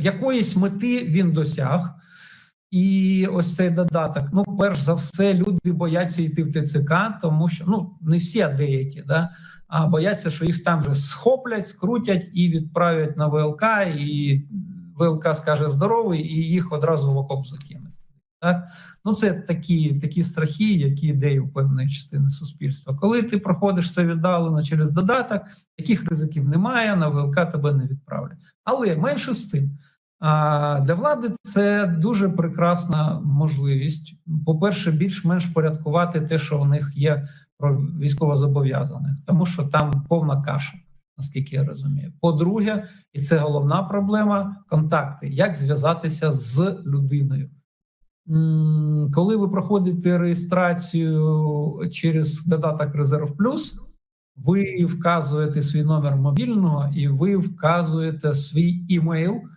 якоїсь мети він досяг. І ось цей додаток. Ну, перш за все, люди бояться йти в ТЦК, тому що ну не всі, а деякі, да, а бояться, що їх там же схоплять, скрутять і відправлять на ВЛК, і ВЛК скаже здоровий, і їх одразу в окоп закинуть. Так? Ну, це такі, такі страхи, які ідеї у певної частини суспільства. Коли ти проходиш це віддалено через додаток, таких ризиків немає, на ВЛК тебе не відправлять. Але менше з цим. А для влади це дуже прекрасна можливість. По-перше, більш-менш порядкувати те, що у них є про військовозобов'язаних, тому що там повна каша, наскільки я розумію. По-друге, і це головна проблема контакти. Як зв'язатися з людиною? Коли ви проходите реєстрацію через додаток Резерв Плюс, ви вказуєте свій номер мобільного і ви вказуєте свій імейл